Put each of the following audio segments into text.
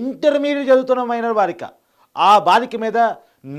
Intermediate చదువుతున్న minor బాలిక. ఆ బాలిక మీద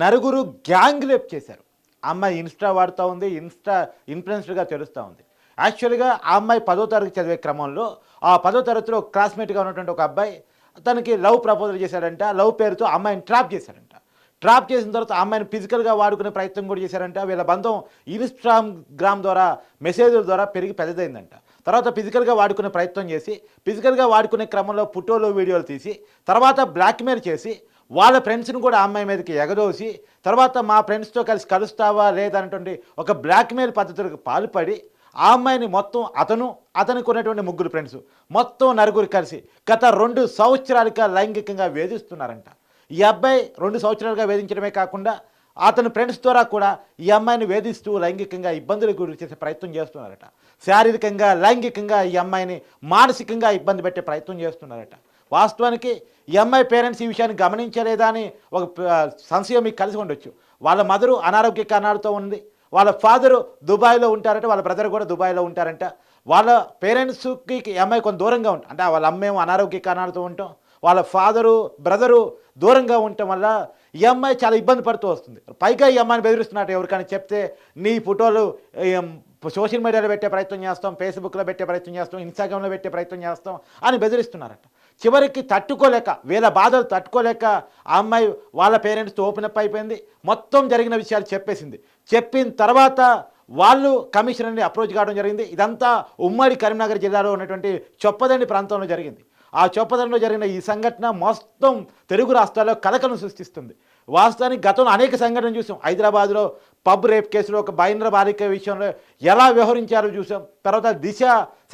నలుగురు గ్యాంగ్ రేప్ చేశారు. అమ్మాయి ఇన్స్టా వాడుతూ ఉంది ఇన్స్టా ఇన్ఫ్లుయెన్స్డ్గా తెలుస్తూ ఉంది. యాక్చువల్గా ఆ అమ్మాయి పదో తరగతి చదివే క్రమంలో ఆ పదో తరగతిలో క్లాస్మేట్గా ఉన్నటువంటి ఒక అబ్బాయి తనకి లవ్ ప్రపోజల్ చేశాడంట. లవ్ పేరుతో అమ్మాయిని ట్రాప్ చేశాడంట. ట్రాప్ చేసిన తర్వాత అమ్మాయిని ఫిజికల్గా వాడుకునే ప్రయత్నం కూడా చేశారంట. వీళ్ళ బంధం ఇన్స్టాగ్రామ్ ద్వారా మెసేజ్ల ద్వారా పెరిగి పెద్దదైందంట. తర్వాత ఫిజికల్గా వాడుకునే ప్రయత్నం చేసి ఫిజికల్గా వాడుకునే క్రమంలో ఫోటోలు వీడియోలు తీసి తర్వాత బ్లాక్మెయిల్ చేసి వాళ్ళ ఫ్రెండ్స్ని కూడా ఆ అమ్మాయి మీదకి ఎగదోసి తర్వాత మా ఫ్రెండ్స్తో కలిసి కలుస్తావా లేదనేటువంటి ఒక బ్లాక్మెయిల్ పద్ధతులకు పాల్పడి ఆ అమ్మాయిని మొత్తం అతను అతనికి ఉన్నటువంటి ముగ్గురు ఫ్రెండ్స్ మొత్తం నలుగురు కలిసి గత రెండు సంవత్సరాలుగా లైంగికంగా వేధిస్తున్నారంట. ఈ అబ్బాయి రెండు సంవత్సరాలుగా వేధించడమే కాకుండా అతని ఫ్రెండ్స్ ద్వారా కూడా ఈ అమ్మాయిని వేధిస్తూ లైంగికంగా ఇబ్బందులకు గురి చేసే ప్రయత్నం చేస్తున్నారట. శారీరకంగా లైంగికంగా ఈ అమ్మాయిని మానసికంగా ఇబ్బంది పెట్టే ప్రయత్నం చేస్తున్నారట. వాస్తవానికి ఈ అమ్మాయి పేరెంట్స్ ఈ విషయాన్ని గమనించలేదా అని ఒక సంశయం మీకు కలిసి ఉండొచ్చు. వాళ్ళ మదరు అనారోగ్య కారణాలతో ఉంది. వాళ్ళ ఫాదరు దుబాయ్లో ఉంటారంట వాళ్ళ బ్రదర్ కూడా దుబాయ్లో ఉంటారంట. వాళ్ళ పేరెంట్స్కి ఈ అమ్మాయి కొంత దూరంగా ఉంటుంది అంటే వాళ్ళ అమ్మేమో అనారోగ్య కారణాలతో ఉంటాం వాళ్ళ ఫాదరు బ్రదరు దూరంగా ఉండటం వల్ల ఈ అమ్మాయి చాలా ఇబ్బంది పడుతూ వస్తుంది. పైగా ఈ అమ్మాయిని బెదిరిస్తున్నట్టు ఎవరికైనా చెప్తే నీ ఫోటోలు సోషల్ మీడియాలో పెట్టే ప్రయత్నం చేస్తాం ఫేస్బుక్లో పెట్టే ప్రయత్నం చేస్తాం ఇన్స్టాగ్రామ్లో పెట్టే ప్రయత్నం చేస్తాం అని బెదిరిస్తున్నారట. చివరికి తట్టుకోలేక వీళ్ళ బాధలు తట్టుకోలేక ఆ అమ్మాయి వాళ్ళ పేరెంట్స్తో ఓపెన్ అప్ అయిపోయింది. మొత్తం జరిగిన విషయాలు చెప్పేసింది. చెప్పిన తర్వాత వాళ్ళు కమిషనర్ని అప్రోచ్ కావడం జరిగింది. ఇదంతా ఉమ్మడి కరీంనగర్ జిల్లాలో ఉన్నటువంటి చొప్పదండి ప్రాంతంలో జరిగింది. ఆ చొప్పదండిలో జరిగిన ఈ సంఘటన మొత్తం తెలుగు రాష్ట్రాల్లో కలకలను సృష్టిస్తుంది. వాస్తవానికి గతంలో అనేక సంఘటనలు చూసాం. హైదరాబాద్లో పబ్ రేప్ కేసులో ఒక బైంద్ర బాలిక విషయంలో ఎలా వ్యవహరించారో చూసాం. తర్వాత దిశ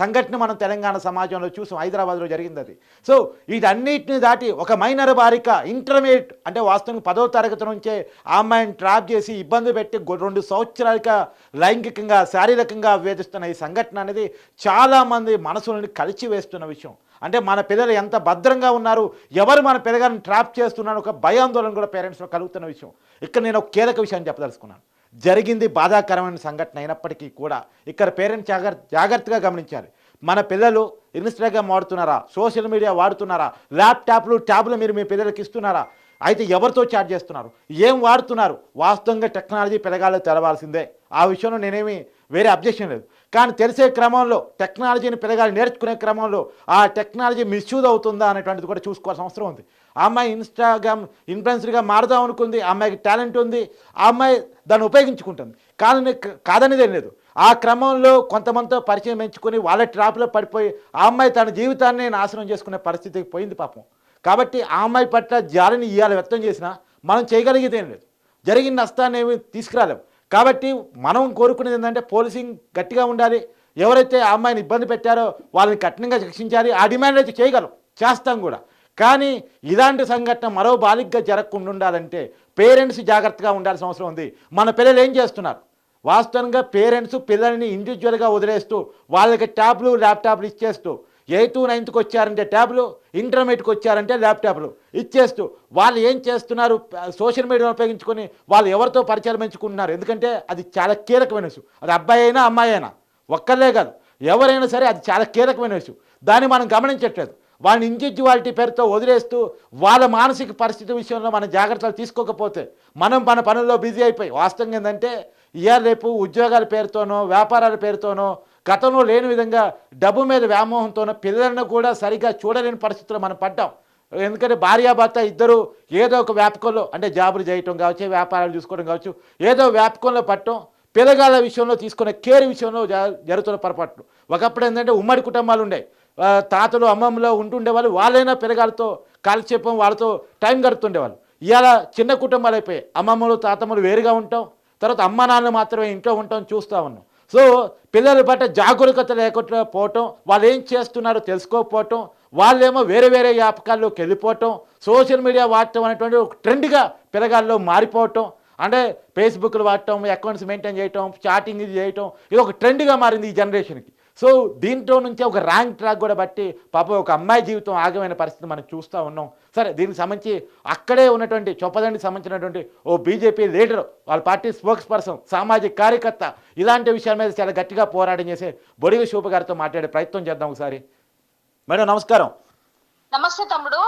సంఘటన మనం తెలంగాణ సమాజంలో చూసాం హైదరాబాద్లో జరిగింది అది సో వీటన్నిటిని దాటి ఒక మైనర్ బాలిక ఇంటర్మీడియట్ అంటే వాస్తవంగా పదో తరగతి నుంచే ఆ అమ్మాయిని ట్రాప్ చేసి ఇబ్బంది పెట్టి రెండు సంవత్సరాలుగా లైంగికంగా శారీరకంగా వేధిస్తున్న ఈ సంఘటన అనేది చాలామంది మనసులను కలిచి వేస్తున్న విషయం. అంటే మన పిల్లలు ఎంత భద్రంగా ఉన్నారు ఎవరు మన పిల్లగారిని ట్రాప్ చేస్తున్నారు ఒక భయాందోళన కూడా పేరెంట్స్లో కలుగుతున్న విషయం. ఇక్కడ నేను ఒక కీలక విషయాన్ని చెప్పదలుచుకున్నాను. జరిగింది బాధాకరమైన సంఘటన అయినప్పటికీ కూడా ఇక్కడ పేరెంట్స్ జాగ్రత్త జాగ్రత్తగా గమనించాలి. మన పిల్లలు ఇన్స్టాగ్రామ్ వాడుతున్నారా? సోషల్ మీడియా వాడుతున్నారా? ల్యాప్టాప్లు ట్యాబ్లు మీరు మీ పిల్లలకి ఇస్తున్నారా? అయితే ఎవరితో చాట్ చేస్తున్నారు? ఏం వాడుతున్నారు? వాస్తవంగా టెక్నాలజీ పెరగాలో తెలవాల్సిందే. ఆ విషయంలో నేనేమి వేరే అబ్జెక్షన్ లేదు. కానీ తెలిసే క్రమంలో టెక్నాలజీని పెరగాలి నేర్చుకునే క్రమంలో ఆ టెక్నాలజీ మిస్యూజ్ అవుతుందా అనేటువంటిది కూడా చూసుకోవాల్సిన అవసరం ఉంది. ఆ అమ్మాయి ఇన్స్టాగ్రామ్ ఇన్ఫ్లుయెన్సర్గా మారుదాం అనుకుంది అమ్మాయికి టాలెంట్ ఉంది ఆ అమ్మాయి దాన్ని ఉపయోగించుకుంటుంది. కాదని కాదనేదే లేదు. ఆ క్రమంలో కొంతమందితో పరిచయం పెంచుకొని వాళ్ళ ట్రాప్లో పడిపోయి ఆ అమ్మాయి తన జీవితాన్ని నాశనం చేసుకునే పరిస్థితికి పోయింది పాపం. కాబట్టి ఆ అమ్మాయి పట్ల జాలిని ఇవాళ వ్యక్తం చేసినా మనం చేయగలిగేది ఏం లేదు. జరిగిన నష్టాన్ని ఏమి తీసుకురాలేం. కాబట్టి మనం కోరుకునేది ఏంటంటే పోలీసింగ్ గట్టిగా ఉండాలి. ఎవరైతే ఆ అమ్మాయిని ఇబ్బంది పెట్టారో వాళ్ళని కఠినంగా శిక్షించాలి. ఆ డిమాండ్ అయితే చేయగలం చేస్తాం కూడా. కానీ ఇలాంటి సంఘటన మరో బాలికగా జరగకుండా ఉండాలంటే పేరెంట్స్ జాగ్రత్తగా ఉండాల్సిన అవసరం ఉంది. మన పిల్లలు ఏం చేస్తున్నారు? వాస్తవంగా పేరెంట్స్ పిల్లల్ని ఇండివిజువల్గా వదిలేస్తూ వాళ్ళకి ట్యాబ్లు ల్యాప్టాప్లు ఇచ్చేస్తూ ఎయిత్ నైన్త్కి వచ్చారంటే ట్యాబ్లు ఇంటర్మీడియట్కి వచ్చారంటే ల్యాప్టాప్లు ఇచ్చేస్తూ వాళ్ళు ఏం చేస్తున్నారు? సోషల్ మీడియాను ఉపయోగించుకొని వాళ్ళు ఎవరితో పరిచయం పెంచుకుంటున్నారు? ఎందుకంటే అది చాలా కీలకమైన విషయం అది అబ్బాయి అయినా అమ్మాయి అయినా ఒక్కళ్ళే కాదు. ఎవరైనా సరే అది చాలా కీలకమైన విషయం దాన్ని మనం గమనించట్లేదు. వాళ్ళని ఇండివిజువాలిటీ పేరుతో వదిలేస్తూ వాళ్ళ మానసిక పరిస్థితి విషయంలో మనం జాగ్రత్తలు తీసుకోకపోతే మనం మన పనుల్లో బిజీ అయిపోయి వాస్తవంగా ఏంటంటే ఇయర్ రేపు ఉద్యోగాల పేరుతోనో వ్యాపారాల పేరుతోనో గతంలో లేని విధంగా డబ్బు మీద వ్యామోహంతోనో పిల్లలను కూడా సరిగ్గా చూడలేని పరిస్థితుల్లో మనం పడ్డాం. ఎందుకంటే భార్యాభర్త ఇద్దరు ఏదో ఒక వ్యాపకంలో అంటే జాబులు చేయటం కావచ్చు వ్యాపారాలు చూసుకోవడం కావచ్చు ఏదో వ్యాపకంలో పట్టడం పిల్లగాళ్ళ విషయంలో తీసుకునే కేర్ విషయంలో జ- జరుగుతున్న పొరపాట్లు. ఒకప్పుడు ఏంటంటే ఉమ్మడి కుటుంబాలు ఉండే. తాతలు అమ్మమ్మలో ఉంటుండే వాళ్ళు వాళ్ళైనా పిల్లగాళ్ళతో కాలక్షేపం వాళ్ళతో టైం గడుపుతుండేవాళ్ళు. ఇవాళ చిన్న కుటుంబాలు అయిపోయాయి. అమ్మమ్మలు తాతమ్మలు వేరుగా ఉంటాం. తర్వాత అమ్మ నాన్న మాత్రమే ఇంట్లో ఉంటాం చూస్తూ ఉన్నాం. సో పిల్లల పట్ల జాగరూకత లేకుండా పోవటం వాళ్ళు ఏం చేస్తున్నారో తెలుసుకోకపోవటం వాళ్ళేమో వేరే వేరే వ్యాపకాల్లోకి వెళ్ళిపోవటం సోషల్ మీడియా వాడటం అనేటువంటి ఒక ట్రెండ్గా పిల్లగాల్లో మారిపోవటం అంటే ఫేస్బుక్లు వాడటం అకౌంట్స్ మెయింటైన్ చేయటం చాటింగ్ ఇది చేయటం ఇది ఒక ట్రెండ్గా మారింది ఈ జనరేషన్కి. సో దీంట్లో నుంచి ఒక ర్యాంక్ ట్రాక్ కూడా బట్టి పాప ఒక అమ్మాయి జీవితం ఆగమైన పరిస్థితి మనం చూస్తూ ఉన్నాం. సరే దీనికి సంబంధించి అక్కడే ఉన్నటువంటి చొప్పదండికి సంబంధించినటువంటి ఓ బీజేపీ లీడర్ వాళ్ళ పార్టీ స్పోక్స్ పర్సన్ సామాజిక కార్యకర్త ఇలాంటి విషయాల మీద చాలా గట్టిగా పోరాటం చేసే బొడిగ శోభ గారితో మాట్లాడే ప్రయత్నం చేద్దాం ఒకసారి. మేడం నమస్కారం. నమస్తే తమ్ముడు.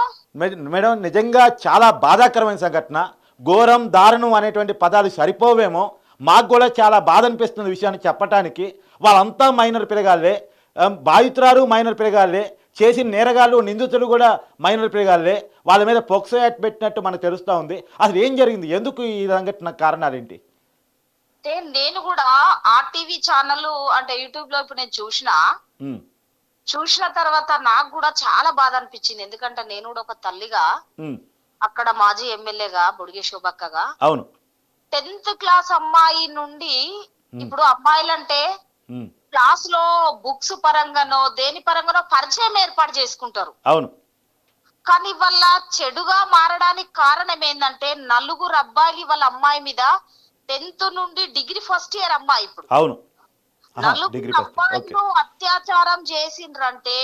మేడం నిజంగా చాలా బాధాకరమైన సంఘటన. ఘోరం దారుణం అనేటువంటి పదాలు సరిపోవేమో. మాకు కూడా చాలా బాధ అనిపిస్తున్న విషయాన్ని చెప్పటానికి. వాళ్ళంతా మైనర్ పిల్లగాళ్ళే. బాధితురాలు మైనర్ పిల్లగాళ్ళే. చేసిన నేరగాళ్ళు నిందితులు కూడా మైనర్ పిల్లగాళ్ళే. వాళ్ళ మీద పొక్సో యాక్ట్ పెట్టినట్టు మనకు తెలుస్తూ ఉంది. అసలు ఏం జరిగింది? ఎందుకు ఈ సంఘటన కారణాలు ఏంటి? అంటే నేను కూడా ఆర్టీవీ ఛానల్ అంటే యూట్యూబ్లో ఇప్పుడు నేను చూసిన చూసిన తర్వాత నాకు కూడా చాలా బాధ అనిపించింది. ఎందుకంటే నేను కూడా ఒక తల్లిగా అక్కడ మాజీ ఎమ్మెల్యేగా బొడిగే శోభక్కగా అవును. టెన్త్ క్లాస్ అమ్మాయి నుండి ఇప్పుడు అమ్మాయిలంటే క్లాస్లో బుక్స్ పరంగానో దేని పరంగానో పరిచయం ఏర్పాటు చేసుకుంటారు. అవును. కానీ వాళ్ళ చెడుగా మారడానికి కారణం ఏంటంటే నలుగురు అబ్బాయిలు వాళ్ళ అమ్మాయి మీద టెన్త్ నుండి డిగ్రీ ఫస్ట్ ఇయర్ అమ్మాయి ఇప్పుడు. అవును. నలుగురు అబ్బాయిలు అత్యాచారం చేసిండ్రంటే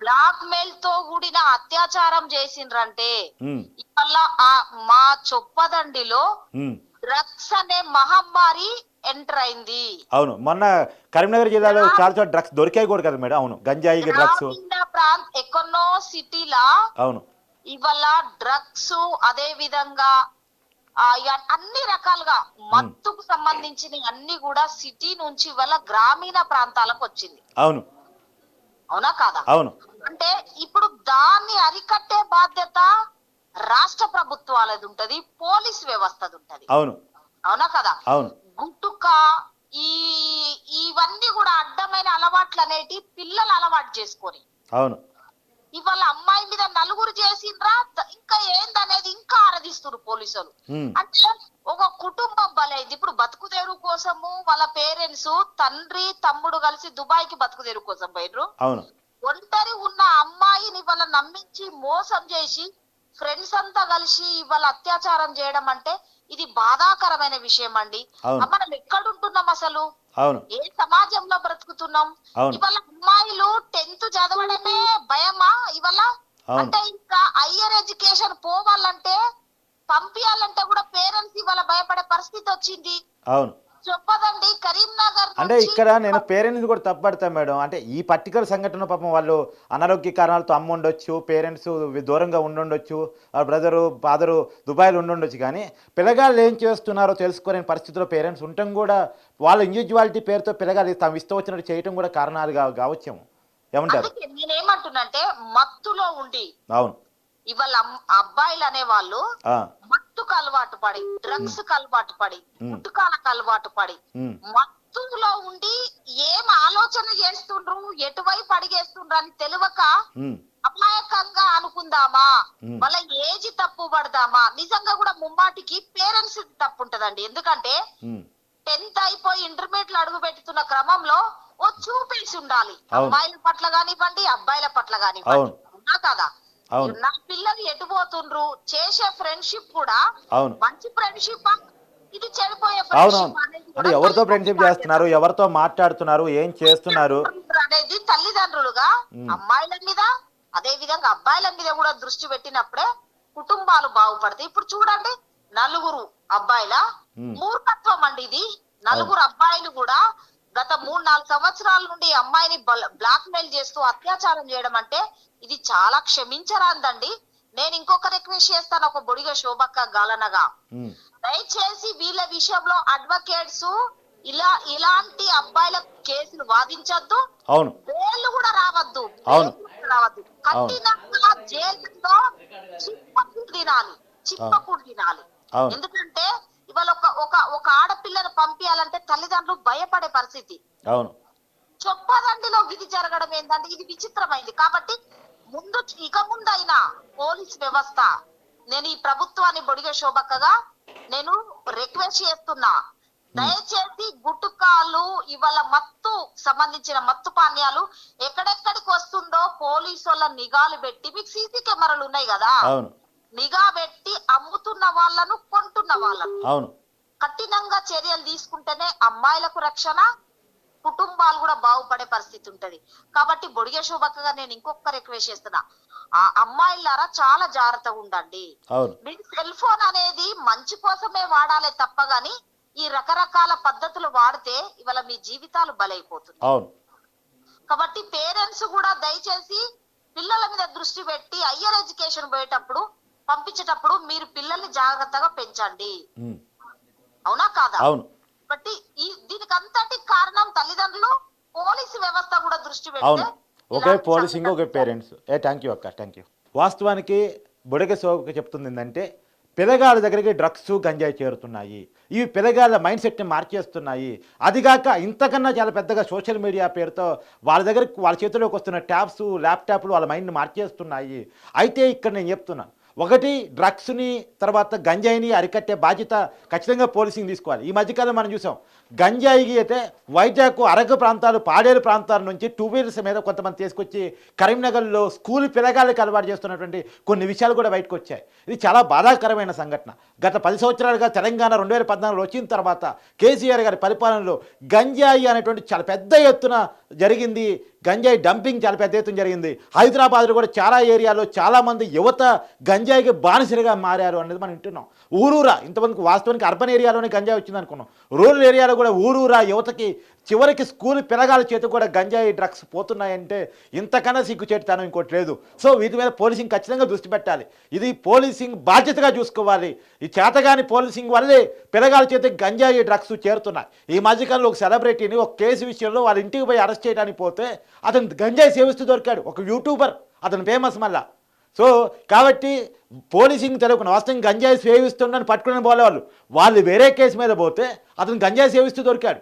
బ్లాక్ మెయిల్తో కూడిన అత్యాచారం చేసిండ్రంటే ఇవాళ మా చొప్పదండిలో. డ్రగ్స్ అనే మహమ్మారి ఎంటర్ అయింది. అవును మొన్న కరీంనగర్ జిల్లాలో చాలా చోట్ల డ్రగ్స్ దొరికాయి కూడా కదా మేడం. అవును గంజాయి డ్రగ్స్. ప్రాంత ఎక్కడో సిటీలా అవును. ఇవాళ డ్రగ్స్ అదే విధంగా అన్ని రకాలుగా మత్తుకు సంబంధించిన అన్ని కూడా సిటీ నుంచి ఇవాళ గ్రామీణ ప్రాంతాలకు వచ్చింది. అవును. అవునా కాదా? అవును. అంటే ఇప్పుడు దాన్ని అరికట్టే బాధ్యత రాష్ట్ర ప్రభుత్వాలది ఉంటది పోలీస్ వ్యవస్థది ఉంటది. అవును. అవునా కదా? అవును. గుట్టుక ఈ ఇవన్నీ కూడా అడ్డమైన అలవాట్లు అనేటి పిల్లలు అలవాటు చేసుకొని. అవును. ఇవాళ అమ్మాయి మీద నలుగురు చేసిండ్రా ఇంకా ఏందనేది ఇంకా ఆరాధిస్తున్నారు పోలీసులు. అంటే ఒక కుటుంబం బలైంది ఇప్పుడు బతుకుదేరు కోసము వాళ్ళ పేరెంట్స్ తండ్రి తమ్ముడు కలిసి దుబాయ్కి బతుకుదేరు కోసం పోయినరు ఒంటరి ఉన్న అమ్మాయిని ఇవాళ నమ్మించి మోసం చేసి ఫ్రెండ్స్ అంతా కలిసి ఇవాళ అత్యాచారం చేయడం అంటే ఇది బాధాకరమైన విషయం అండి. మనం ఎక్కడుంటున్నాం అసలు? అవును. ఏ సమాజంలో బ్రతుకుతున్నాం. ఇవాళ అమ్మాయిలు టెన్త్ చదవడమే భయమా ఇవాళ. అంటే ఇంకా హయ్యర్ ఎడ్యుకేషన్ పోవాలంటే పంపించాలంటే కూడా పేరెంట్స్ ఇవాళ భయపడే పరిస్థితి వచ్చింది. అవును. చెప్పదండి. కరీంనగర్ అంటే ఇక్కడ నేను పేరెంట్స్ కూడా తప్పడతాను మేడం. అంటే ఈ పర్టికులర్ సంఘటన పాపం వాళ్ళు అనారోగ్య కారణాలతో అమ్మ ఉండొచ్చు పేరెంట్స్ దూరంగా ఉండుండొచ్చు బ్రదరు ఫాదరు దుబాయ్లో ఉండుండొచ్చు. కానీ పిల్లగాళ్ళు ఏం చేస్తున్నారో తెలుసుకోలేని పరిస్థితిలో పేరెంట్స్ ఉండటం కూడా వాళ్ళ ఇండివిజువాలిటీ పేరుతో పిల్లగాళ్ళు తమ ఇష్టం వచ్చినట్టు చేయటం కూడా కారణాలు కావచ్చేమో. ఏమంటారు? అందుకే నేనేమంటున్నంటే మత్తులో ఉండి అవును. ఇవాళ అబ్బాయిలు అనే వాళ్ళు ఆ, మత్తుకు అలవాటు పడి డ్రగ్స్కు అలవాటు పడి మ్. గుట్కాలకు అలవాటు పడి మత్తులో ఉండి ఏం ఆలోచన చేస్తుండ్రు ఎటువైపు అడిగేస్తుండ్రు అని తెలియక అమాయకంగా అనుకుందామా? మ్. వాళ్ళ ఏజ్ తప్పు పడదామా? నిజంగా కూడా ముమ్మాటికి పేరెంట్స్ తప్పు ఉంటదండి ఎందుకంటే టెన్త్ అయిపోయి ఇంటర్మీడియట్ అడుగు పెడుతున్న క్రమంలో ఓ చూపేసి ఉండాలి. అమ్మాయిల పట్ల కానివ్వండి అబ్బాయిల పట్ల కానివ్వండి. కదా. నా పిల్లలు ఎటు పోతుండ్రు? చేసే ఫ్రెండ్షిప్ కూడా అవును. మంచి ఫ్రెండ్షిప్ ఇది చెడిపోయే అవునవును. అంటే ఎవరితో ఫ్రెండ్షిప్. చేస్తున్నారు? ఎవరితో మాట్లాడుతున్నారు? ఏం చేస్తున్నారు? అనేది తల్లిదండ్రులుగా. అమ్మాయిల మీద అదే విధంగా అబ్బాయిల మీద కూడా దృష్టి పెట్టినప్పుడే కుటుంబాలు బాగుపడతాయి. ఇప్పుడు చూడండి నలుగురు అబ్బాయిల. మూర్ఖత్వం అండి ఇది. నలుగురు అబ్బాయిలు కూడా గత మూడు నాలుగు సంవత్సరాల నుండి అమ్మాయిని బ్లాక్ మెయిల్ చేస్తూ అత్యాచారం చేయడం అంటే ఇది చాలా క్షమించరాందండి. నేను ఇంకొక రిక్వెస్ట్ చేస్తాను ఒక బొడిగ శోభక్క గాలనగా. దయచేసి వీళ్ళ విషయంలో అడ్వకేట్స్ ఇలా ఇలాంటి అబ్బాయిల కేసులు వాదించొద్దు. అవును. బెయిల్ కూడా రావద్దు. అవును. రావద్దు. కఠినంగా జైలులో చిప్పకూడు తినాలి. చిప్పకూడు తినాలి. ఎందుకంటే ఇవాళ ఒక ఒక ఒక ఆడపిల్లను పంపించాలంటే తల్లిదండ్రులు భయపడే పరిస్థితి. అవును. చొప్పదండిలో ఇది జరగడం ఏంటంటే ఇది విచిత్రమైంది. కాబట్టి ముందు ఇక ముందైనా పోలీస్ వ్యవస్థ నేను ఈ ప్రభుత్వాన్ని బొడిగే శోభక్కగా నేను రిక్వెస్ట్ చేస్తున్నా. దయచేసి గుట్టుకాలు ఇవాళ మత్తు సంబంధించిన మత్తు పానీయాలు ఎక్కడెక్కడికి వస్తుందో పోలీసు వాళ్ళ నిఘాలు పెట్టి మీకు సీసీ కెమెరాలు ఉన్నాయి కదా. నిఘా పెట్టి అమ్ముతున్న వాళ్ళను కొంటున్న వాళ్ళను. అవును. కఠినంగా చర్యలు తీసుకుంటేనే అమ్మాయిలకు రక్షణ కుటుంబాలు కూడా బాగుపడే పరిస్థితి ఉంటది. కాబట్టి బొడిగే శోభక్కగా నేను ఇంకొక రిక్వెస్ట్ చేస్తున్నా. ఆ అమ్మాయిలారా చాలా జాగ్రత్తగా ఉండండి. మీకు సెల్ ఫోన్ అనేది మంచి కోసమే వాడాలి తప్ప గాని ఈ రకరకాల పద్ధతులు వాడితే ఇవాళ మీ జీవితాలు బలైపోతుంది కాబట్టి పేరెంట్స్ కూడా దయచేసి పిల్లల మీద దృష్టి పెట్టి హయ్యర్ ఎడ్యుకేషన్ పోయేటప్పుడు పంపించేటప్పుడు మీరు పిల్లల్ని జాగ్రత్తగా పెంచండి. అవునా కాదా? అవును. బట్టి ఈ దీనికి అంతటి కారణం తల్లిదండ్రులు పోలీసు వ్యవస్థ కూడా దృష్టి అవును. ఒకే పోలీసింగ్ ఒకే సంఘటనలు పేరెంట్స్. ఏ థ్యాంక్ యూ అక్క థ్యాంక్ యూ వాస్తవానికి బుడగ సోక చెప్తుంది ఏంటంటే పిల్లగాళ్ళ దగ్గరికి డ్రగ్స్ గంజాయి చేరుతున్నాయి. ఇవి పిల్లగాళ్ళ మైండ్ సెట్ని మార్చేస్తున్నాయి. అదిగాక ఇంతకన్నా చాలా పెద్దగా సోషల్ మీడియా పేరుతో వాళ్ళ దగ్గరికి వాళ్ళ చేతిలోకి వస్తున్న ట్యాబ్స్ ల్యాప్టాప్లు వాళ్ళ మైండ్ని మార్చేస్తున్నాయి. అయితే ఇక్కడ నేను చెప్తున్నాను ఒకటి డ్రగ్స్ని తర్వాత గంజాయిని అరికట్టే బాధ్యత ఖచ్చితంగా పోలీసింగ్ తీసుకోవాలి. ఈ మధ్యకాలం మనం చూసాం గంజాయికి అయితే వైజాగ్ అరగ ప్రాంతాలు పాడేరు ప్రాంతాల నుంచి టూ వీలర్స్ మీద కొంతమంది తీసుకొచ్చి కరీంనగర్లో స్కూల్ పిల్లగాళ్ళకి అలవాటు చేస్తున్నటువంటి కొన్ని విషయాలు కూడా బయటకు వచ్చాయి. ఇది చాలా బాధాకరమైన సంఘటన. గత పది సంవత్సరాలుగా తెలంగాణ రెండు వేల పద్నాలుగులో వచ్చిన తర్వాత కేసీఆర్ గారి పరిపాలనలో గంజాయి అనేటువంటి చాలా పెద్ద ఎత్తున జరిగింది. గంజాయి డంపింగ్ చాలా పెద్ద ఎత్తున జరిగింది. హైదరాబాద్లో కూడా చాలా ఏరియాలో చాలామంది యువత గంజాయికి బానిసలుగా మారారు అనేది మనం వింటున్నాం. ఊరూరా ఇంతమందికి వాస్తవానికి అర్బన్ ఏరియాలోనే గంజాయి వచ్చింది అనుకున్నాం రూరల్ ఏరియాలో కూడా ఊరూరా యువతకి చివరికి స్కూల్ పిల్లగాల చేతి కూడా గంజాయి డ్రగ్స్ పోతున్నాయంటే ఇంతకన్నా సిగ్గుచేటుతాను ఇంకోటి లేదు. సో వీటి మీద పోలీసింగ్ ఖచ్చితంగా దృష్టి పెట్టాలి. ఇది పోలీసింగ్ బాధ్యతగా చూసుకోవాలి. ఈ చేతగాని పోలీసింగ్ వల్లే పిల్లగాల చేతి గంజాయి డ్రగ్స్ చేరుతున్నాయి. ఈ మధ్యకాలంలో ఒక సెలబ్రిటీని ఒక కేసు విషయంలో వాళ్ళ ఇంటికి పోయి అరెస్ట్ చేయడానికి పోతే అతను గంజాయి సేవిస్తూ దొరికాడు. ఒక యూట్యూబర్. అతను ఫేమస్ మళ్ళా. సో కాబట్టి పోలీసింగ్ తెలియకుండా వాస్తవం గంజాయి సేవిస్తుండని పట్టుకుని పోలేవాళ్ళు వాళ్ళు వేరే కేసు మీద పోతే అతను గంజాయి సేవిస్తూ దొరికాడు.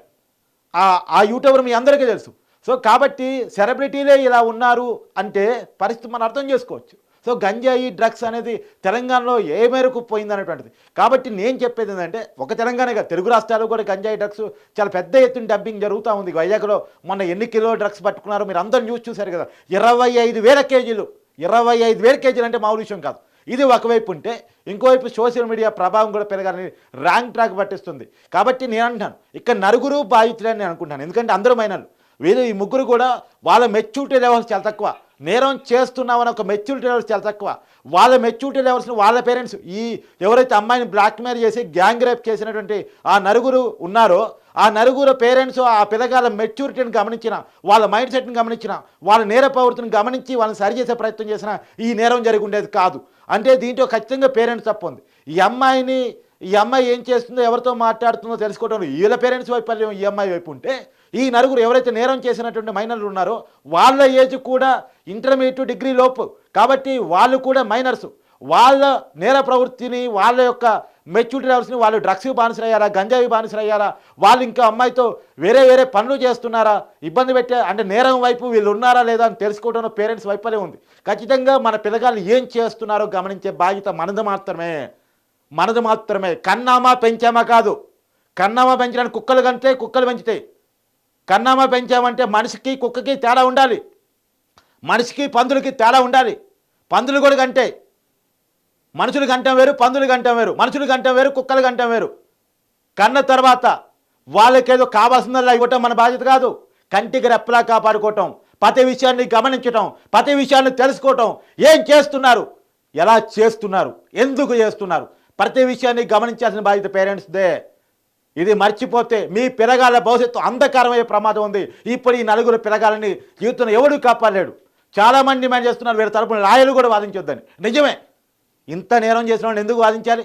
ఆ ఆ యూట్యూబర్ మీ అందరికీ తెలుసు. సో కాబట్టి సెలబ్రిటీలే ఇలా ఉన్నారు అంటే పరిస్థితి మనం అర్థం చేసుకోవచ్చు. సో గంజాయి డ్రగ్స్ అనేది తెలంగాణలో ఏ మేరకు పోయిందనేటువంటిది. కాబట్టి నేను చెప్పేది ఏంటంటే ఒక తెలంగాణ కాదు తెలుగు రాష్ట్రాలు కూడా గంజాయి డ్రగ్స్ చాలా పెద్ద ఎత్తున డబ్బింగ్ జరుగుతూ ఉంది. వైజాగ్లో మొన్న ఎన్ని కిలో డ్రగ్స్ పట్టుకున్నారో మీరు అందరూ న్యూస్ చూశారు కదా. ఇరవై ఐదు వేల కేజీలు. ఇరవై ఐదు వేల కేజీలు అంటే మామూలు విషయం కాదు. ఇది ఒకవైపు ఉంటే ఇంకోవైపు సోషల్ మీడియా ప్రభావం కూడా పెరగాలని ర్యాంక్ ట్రాక్ పట్టిస్తుంది. కాబట్టి నేను అంటున్నాను ఇక్కడ నలుగురు బాధితులని నేను అనుకుంటాను ఎందుకంటే అందరూ మైనర్లు వీరు ఈ ముగ్గురు కూడా వాళ్ళ మెచ్యూరిటీ లెవెల్స్ చాలా తక్కువ. నేరం చేస్తున్నామని ఒక మెచ్యూరిటీ లెవెల్స్ చాలా తక్కువ. వాళ్ళ మెచ్యూరిటీ లెవెల్స్ని వాళ్ళ పేరెంట్స్ ఈ ఎవరైతే అమ్మాయిని బ్లాక్మెయిల్ చేసి గ్యాంగ్ రేప్ చేసినటువంటి ఆ నలుగురు ఉన్నారో ఆ నలుగురు పేరెంట్స్ ఆ పిల్లగాళ్ళ మెచ్యూరిటీని గమనించిన వాళ్ళ మైండ్ సెట్ని గమనించిన వాళ్ళ నేర ప్రవృత్తిని గమనించి వాళ్ళని సరిచేసే ప్రయత్నం చేసిన ఈ నేరం జరిగి ఉండేది కాదు. అంటే దీంట్లో ఖచ్చితంగా పేరెంట్స్ తప్పు ఉంది. ఈ అమ్మాయిని ఈ అమ్మాయి ఏం చేస్తుందో ఎవరితో మాట్లాడుతుందో తెలుసుకోవడం వీళ్ళ పేరెంట్స్ వైఫల్యం ఈ అమ్మాయి వైపు ఉంటే ఈ నలుగురు ఎవరైతే నేరం చేసినటువంటి మైనర్లు ఉన్నారో వాళ్ళ ఏజ్ కూడా ఇంటర్మీడియట్ డిగ్రీ లోపు. కాబట్టి వాళ్ళు కూడా మైనర్స్. వాళ్ళ నేర ప్రవృత్తిని వాళ్ళ యొక్క మెచ్యూరిటీ లెవెల్స్ని వాళ్ళు డ్రగ్స్ బానిసలయ్యారా గంజాయి బానిసలయ్యారా వాళ్ళు ఇంకా అమ్మాయితో వేరే వేరే పనులు చేస్తున్నారా ఇబ్బంది పెట్టే అంటే నేరం వైపు వీళ్ళు ఉన్నారా లేదా అని తెలుసుకోవడంలో పేరెంట్స్ వైపలే ఉంది. ఖచ్చితంగా మన పిల్లగాళ్ళు ఏం చేస్తున్నారో గమనించే బాధ్యత మనది మాత్రమే. మనది మాత్రమే. కన్నామా పెంచామా కాదు. కన్నామా పెంచడానికి కుక్కలు కంటే కుక్కలు పెంచుతాయి కన్నామ పెంచామంటే మనిషికి కుక్కకి తేడా ఉండాలి. మనిషికి పందులకి తేడా ఉండాలి. పందులు కూడా కంటే మనుషులు గంటం వేరు పందులు గంటం వేరు. మనుషులు గంటం వేరు కుక్కలు గంటం వేరు. కన్న తర్వాత వాళ్ళకేదో కావాల్సిందల్లా ఇవ్వటం మన బాధ్యత కాదు. కంటికి రెప్పలా కాపాడుకోవటం ప్రతి విషయాన్ని గమనించటం ప్రతి విషయాన్ని తెలుసుకోవటం. ఏం చేస్తున్నారు? ఎలా చేస్తున్నారు? ఎందుకు చేస్తున్నారు? ప్రతి విషయాన్ని గమనించాల్సిన బాధ్యత పేరెంట్స్దే. ఇది మర్చిపోతే మీ పిరగాల భవిష్యత్తు అంధకారమయ్యే ప్రమాదం ఉంది. ఇప్పుడు ఈ నలుగురు పిరగాలని జీవితంలో ఎవడు కాపాడలేడు? చాలామంది డిమాండ్ చేస్తున్నారు వీళ్ళ తరపున రాయలు కూడా వాదించొద్దని. నిజమే. ఇంత నేరం చేసిన వాళ్ళు ఎందుకు వాదించాలి?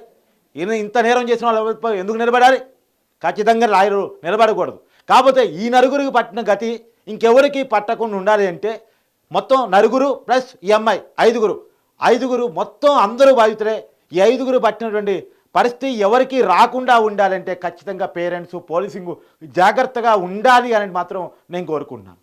ఇంత నేరం చేసిన వాళ్ళు ఎందుకు నిలబడాలి? ఖచ్చితంగా రాయలు నిలబడకూడదు. కాకపోతే ఈ నలుగురికి పట్టిన గతి ఇంకెవరికి పట్టకుండా ఉండాలి అంటే మొత్తం నలుగురు ప్లస్ ఈ అమ్మాయి ఐదుగురు. ఐదుగురు మొత్తం అందరూ బాధితులే. ఈ ఐదుగురు పట్టినటువంటి పరిస్థితి ఎవరికి రాకుండా ఉండాలంటే ఖచ్చితంగా పేరెంట్స్ పోలీసింగ్ జాగ్రత్తగా ఉండాలి అనేది మాత్రం నేను కోరుకుంటున్నాను.